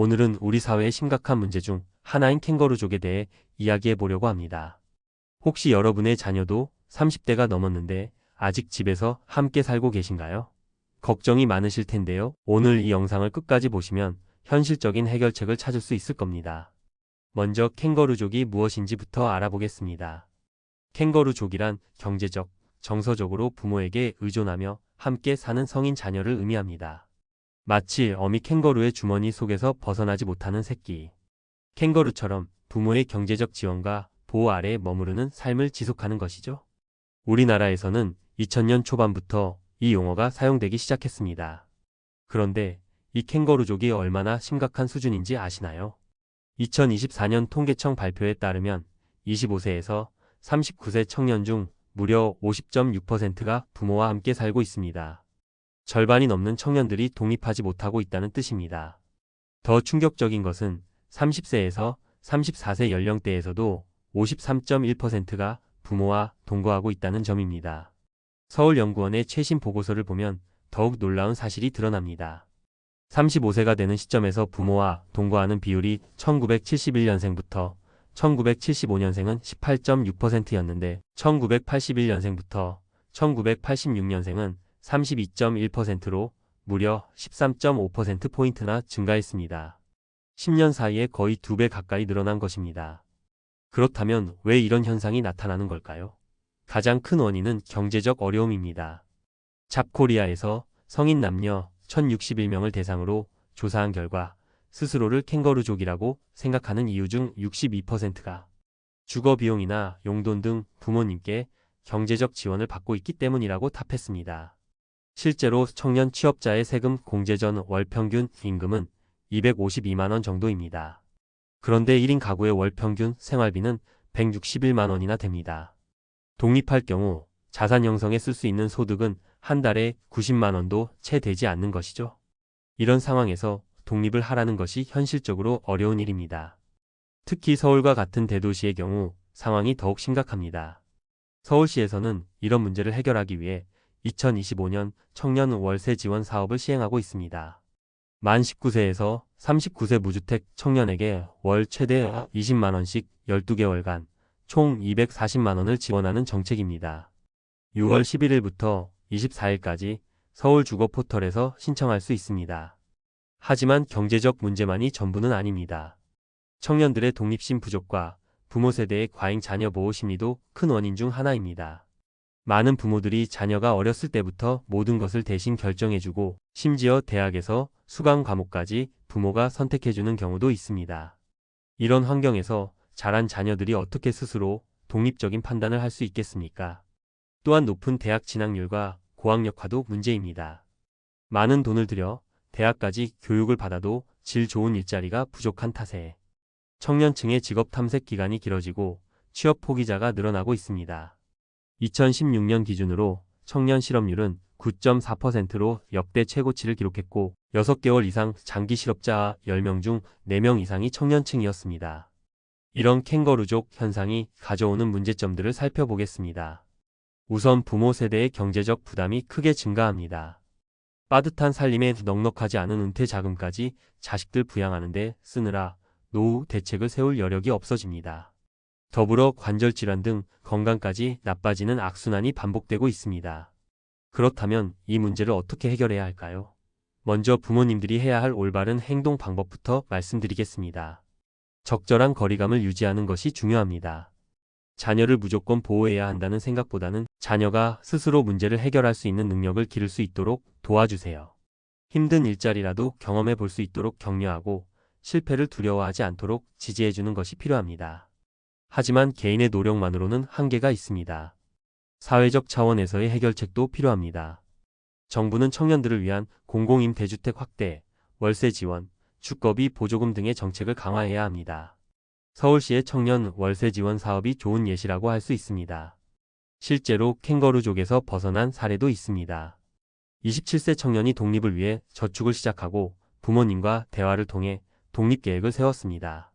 오늘은 우리 사회의 심각한 문제 중 하나인 캥거루족에 대해 이야기해 보려고 합니다. 혹시 여러분의 자녀도 30대가 넘었는데 아직 집에서 함께 살고 계신가요? 걱정이 많으실 텐데요. 오늘 이 영상을 끝까지 보시면 현실적인 해결책을 찾을 수 있을 겁니다. 먼저 캥거루족이 무엇인지부터 알아보겠습니다. 캥거루족이란 경제적, 정서적으로 부모에게 의존하며 함께 사는 성인 자녀를 의미합니다. 마치 어미 캥거루의 주머니 속에서 벗어나지 못하는 새끼. 캥거루처럼 부모의 경제적 지원과 보호 아래에 머무르는 삶을 지속하는 것이죠. 우리나라에서는 2000년 초반부터 이 용어가 사용되기 시작했습니다. 그런데 이 캥거루족이 얼마나 심각한 수준인지 아시나요? 2024년 통계청 발표에 따르면 25세에서 39세 청년 중 무려 50.6%가 부모와 함께 살고 있습니다. 절반이 넘는 청년들이 독립하지 못하고 있다는 뜻입니다. 더 충격적인 것은 30세에서 34세 연령대에서도 53.1%가 부모와 동거하고 있다는 점입니다. 서울연구원의 최신 보고서를 보면 더욱 놀라운 사실이 드러납니다. 35세가 되는 시점에서 부모와 동거하는 비율이 1971년생부터 1975년생은 18.6%였는데 1981년생부터 1986년생은 32.1%로 무려 13.5%포인트나 증가했습니다. 10년 사이에 거의 두배 가까이 늘어난 것입니다. 그렇다면 왜 이런 현상이 나타나는 걸까요? 가장 큰 원인은 경제적 어려움입니다. 잡코리아에서 성인 남녀 1061명을 대상으로 조사한 결과 스스로를 캥거루족이라고 생각하는 이유 중 62%가 주거 비용이나 용돈 등 부모님께 경제적 지원을 받고 있기 때문이라고 답했습니다. 실제로 청년 취업자의 세금 공제 전 월 평균 임금은 252만원 정도입니다. 그런데 1인 가구의 월 평균 생활비는 161만 원이나 됩니다. 독립할 경우 자산 형성에 쓸 수 있는 소득은 한 달에 90만 원도 채 되지 않는 것이죠. 이런 상황에서 독립을 하라는 것이 현실적으로 어려운 일입니다. 특히 서울과 같은 대도시의 경우 상황이 더욱 심각합니다. 서울시에서는 이런 문제를 해결하기 위해 2025년 청년 월세 지원 사업을 시행하고 있습니다. 만 19세에서 39세 무주택 청년에게 월 최대 20만원씩 12개월간 총 240만원을 지원하는 정책입니다. 6월 11일부터 24일까지 서울 주거 포털에서 신청할 수 있습니다. 하지만 경제적 문제만이 전부는 아닙니다. 청년들의 독립심 부족과 부모 세대의 과잉 자녀 보호 심리도 큰 원인 중 하나입니다. 많은 부모들이 자녀가 어렸을 때부터 모든 것을 대신 결정해주고 심지어 대학에서 수강 과목까지 부모가 선택해주는 경우도 있습니다. 이런 환경에서 자란 자녀들이 어떻게 스스로 독립적인 판단을 할 수 있겠습니까? 또한 높은 대학 진학률과 고학력화도 문제입니다. 많은 돈을 들여 대학까지 교육을 받아도 질 좋은 일자리가 부족한 탓에 청년층의 직업 탐색 기간이 길어지고 취업 포기자가 늘어나고 있습니다. 2016년 기준으로 청년 실업률은 9.4%로 역대 최고치를 기록했고 6개월 이상 장기 실업자 10명 중 4명 이상이 청년층이었습니다. 이런 캥거루족 현상이 가져오는 문제점들을 살펴보겠습니다. 우선 부모 세대의 경제적 부담이 크게 증가합니다. 빠듯한 살림에 넉넉하지 않은 은퇴 자금까지 자식들 부양하는데 쓰느라 노후 대책을 세울 여력이 없어집니다. 더불어 관절 질환 등 건강까지 나빠지는 악순환이 반복되고 있습니다. 그렇다면 이 문제를 어떻게 해결해야 할까요? 먼저 부모님들이 해야 할 올바른 행동 방법부터 말씀드리겠습니다. 적절한 거리감을 유지하는 것이 중요합니다. 자녀를 무조건 보호해야 한다는 생각보다는 자녀가 스스로 문제를 해결할 수 있는 능력을 기를 수 있도록 도와주세요. 힘든 일자리라도 경험해 볼 수 있도록 격려하고 실패를 두려워하지 않도록 지지해주는 것이 필요합니다. 하지만 개인의 노력만으로는 한계가 있습니다. 사회적 차원에서의 해결책도 필요합니다. 정부는 청년들을 위한 공공임대주택 확대, 월세 지원, 주거비 보조금 등의 정책을 강화해야 합니다. 서울시의 청년 월세 지원 사업이 좋은 예시라고 할 수 있습니다. 실제로 캥거루족에서 벗어난 사례도 있습니다. 27세 청년이 독립을 위해 저축을 시작하고 부모님과 대화를 통해 독립 계획을 세웠습니다.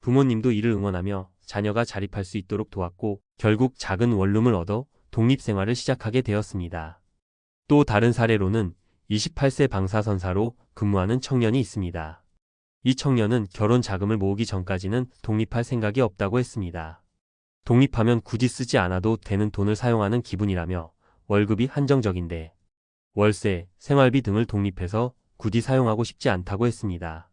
부모님도 이를 응원하며 자녀가 자립할 수 있도록 도왔고 결국 작은 원룸을 얻어 독립 생활을 시작하게 되었습니다. 또 다른 사례로는 28세 방사선사로 근무하는 청년이 있습니다. 이 청년은 결혼 자금을 모으기 전까지는 독립할 생각이 없다고 했습니다. 독립하면 굳이 쓰지 않아도 되는 돈을 사용하는 기분이라며 월급이 한정적인데 월세, 생활비 등을 독립해서 굳이 사용하고 싶지 않다고 했습니다.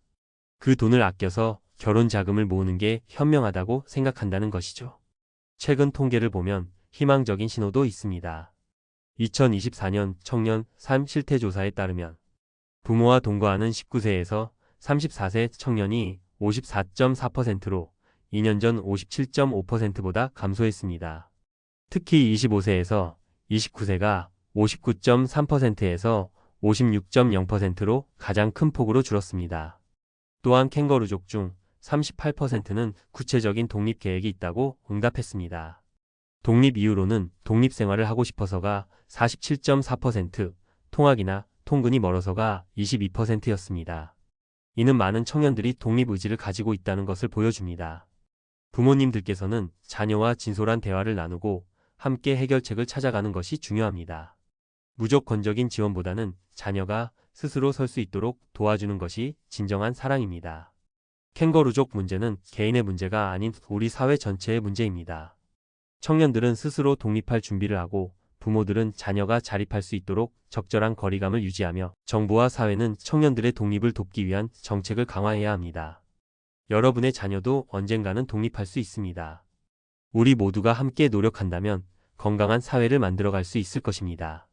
그 돈을 아껴서 결혼 자금을 모으는 게 현명하다고 생각한다는 것이죠. 최근 통계를 보면 희망적인 신호도 있습니다. 2024년 청년 삶 실태 조사에 따르면 부모와 동거하는 19세에서 34세 청년이 54.4%로 2년 전 57.5%보다 감소했습니다. 특히 25세에서 29세가 59.3%에서 56.0%로 가장 큰 폭으로 줄었습니다. 또한 캥거루족 중 38%는 구체적인 독립 계획이 있다고 응답했습니다. 독립 이유로는 독립 생활을 하고 싶어서가 47.4%, 통학이나 통근이 멀어서가 22%였습니다. 이는 많은 청년들이 독립 의지를 가지고 있다는 것을 보여줍니다. 부모님들께서는 자녀와 진솔한 대화를 나누고 함께 해결책을 찾아가는 것이 중요합니다. 무조건적인 지원보다는 자녀가 스스로 설 수 있도록 도와주는 것이 진정한 사랑입니다. 캥거루족 문제는 개인의 문제가 아닌 우리 사회 전체의 문제입니다. 청년들은 스스로 독립할 준비를 하고 부모들은 자녀가 자립할 수 있도록 적절한 거리감을 유지하며 정부와 사회는 청년들의 독립을 돕기 위한 정책을 강화해야 합니다. 여러분의 자녀도 언젠가는 독립할 수 있습니다. 우리 모두가 함께 노력한다면 건강한 사회를 만들어갈 수 있을 것입니다.